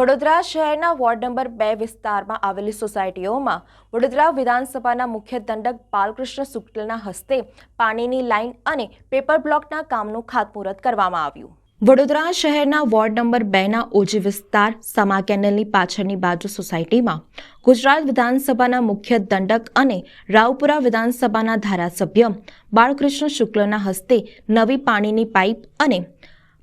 વડોદરા શહેરના ward number બે વિસ્તારમાં આવેલી સોસાયટીઓમાં વડોદરા વિધાનસભાના મુખ્ય દંડક બાલકૃષ્ણ શુક્લના હસ્તે પાણીની લાઇન અને પેપર બ્લોકના કામનું ખાતમુહૂર્ત કરવામાં આવ્યું. વડોદરા શહેરના વોર્ડ નંબર બેના ઓજી વિસ્તાર સમા કેનલની પાછળની બાજુ સોસાયટીમાં ગુજરાત વિધાનસભાના મુખ્ય દંડક અને રાવપુરા વિધાનસભાના ધારાસભ્ય બાળકૃષ્ણ શુક્લના હસ્તે નવી પાણીની પાઇપ અને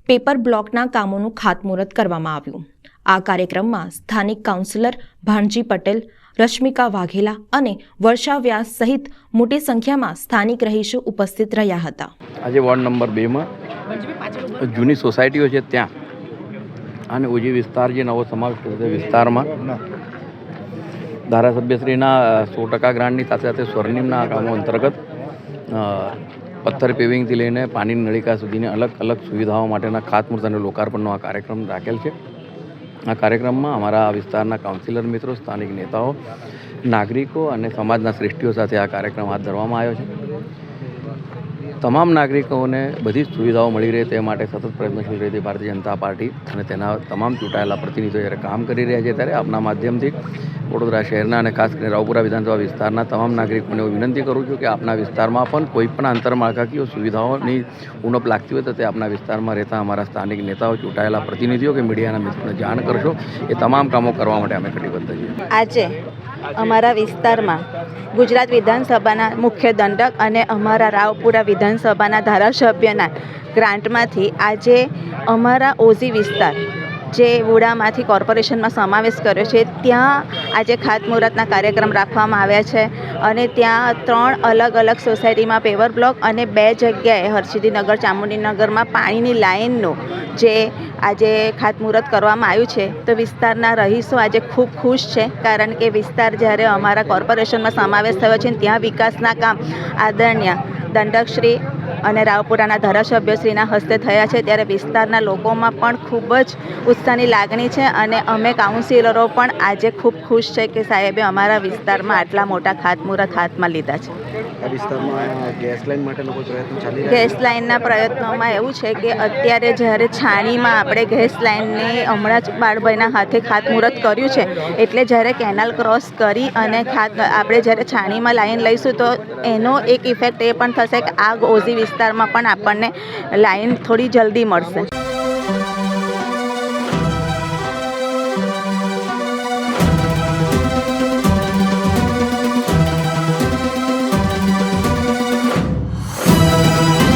પેપર બ્લોકના કામોનું ખાતમુહૂર્ત કરવામાં આવ્યું. આ કાર્યક્રમમાં સ્થાનિક કાઉન્સિલર ભાણજી પટેલ, રશ્મિકા વાઘેલા અને વર્ષા વ્યાસ સહિત મોટી સંખ્યામાં સ્થાનિક રહીશો ઉપસ્થિત રહ્યા હતા. આજે વોર્ડ નંબર બેમાં જૂની સોસાયટીઓ છે ત્યાં અને ઉજી વિસ્તાર જે નવો સમાવેશ થયો છે વિસ્તારમાં ધારાસભ્યશ્રીના સો ટકા ગ્રાન્ટની સાથે સાથે સ્વર્ણિમના કામો અંતર્ગત પથ્થર પેવિંગથી લઈને પાણીની નળિકા સુધીની અલગ અલગ સુવિધાઓ માટેના ખાતમુહૂર્ત અને લોકાર્પણનો આ કાર્યક્રમ રાખેલ છે. આ કાર્યક્રમમાં અમારા વિસ્તારના કાઉન્સિલર મિત્રો, સ્થાનિક નેતાઓ, નાગરિકો અને સમાજના શ્રેષ્ઠીઓ સાથે આ કાર્યક્રમ હાથ ધરવામાં આવ્યો છે. તમામ નાગરિકોને બધી સુવિધાઓ મળી રહે તે માટે સતત પ્રયત્નશીલ રહેતી ભારતીય જનતા પાર્ટી અને તેના તમામ ચૂંટાયેલા પ્રતિનિધિઓ જ્યારે કામ કરી રહ્યા છે ત્યારે આપના માધ્યમથી વડોદરા શહેરના અને ખાસ કરીને રાવપુરા વિધાનસભા વિસ્તારના તમામ નાગરિકોને હું વિનંતી કરું છું કે આપના વિસ્તારમાં પણ કોઈ પણ આંતરમાળખાકીય સુવિધાઓની ઉણપ લાગતી હોય તો તે આપના વિસ્તારમાં રહેતા અમારા સ્થાનિક નેતાઓ, ચૂંટાયેલા પ્રતિનિધિઓ કે મીડિયાના મિત્રોને જાણ કરશો. એ તમામ કામો કરવા માટે અમે કટિબદ્ધ છીએ. આજે અમારા વિસ્તારમાં ગુજરાત વિધાનસભાના મુખ્ય દંડક અને અમારા રાવપુરા વિધાનસભાના ધારાસભ્યના ગ્રાન્ટમાંથી આજે અમારા ઓઝી વિસ્તાર જે વુડામાંથી કોર્પોરેશનમાં સમાવેશ કર્યો છે, ત્યાં આજે ખાતમુહૂર્તના કાર્યક્રમ રાખવામાં આવ્યા છે અને ત્યાં ત્રણ અલગ અલગ સોસાયટીમાં પેવર બ્લોક અને બે જગ્યાએ હરસિદ્ધિનગર, ચામુંડીનગરમાં પાણીની લાઇનનું જે આજે ખાતમુહૂર્ત કરવામાં આવ્યું છે. તો વિસ્તારના રહીશો આજે ખૂબ ખુશ છે, કારણ કે વિસ્તાર જ્યારે અમારા કોર્પોરેશનમાં સમાવેશ થયો છે, ત્યાં વિકાસના કામ આદરણીય દંડકશ્રી અને રાવપુરાના ધારાસભ્યશ્રીના હસ્તે થયા છે ત્યારે વિસ્તારના લોકોમાં પણ ખૂબ જ ઉત્સાહની લાગણી છે અને અમે કાઉન્સિલરો પણ આજે ખૂબ ખુશ છે કે સાહેબે અમારા વિસ્તારમાં આટલા મોટા ખાતમુહૂર્ત હાથમાં લીધા છે. ગેસ લાઇનના પ્રયત્નોમાં એવું છે કે અત્યારે જ્યારે છાણીમાં આપણે ગેસ લાઇનને હમણાં જ બાળભાઈના હાથે ખાતમુહૂર્ત કર્યું છે એટલે જ્યારે કેનાલ ક્રોસ કરી અને ખાત આપણે જ્યારે છાણીમાં લાઈન લઈશું તો એનો એક ઇફેક્ટ એ પણ થશે કે આ ઓઝી વિસ્તારમાં પણ આપણને લાઈન થોડી જલ્દી મળશે.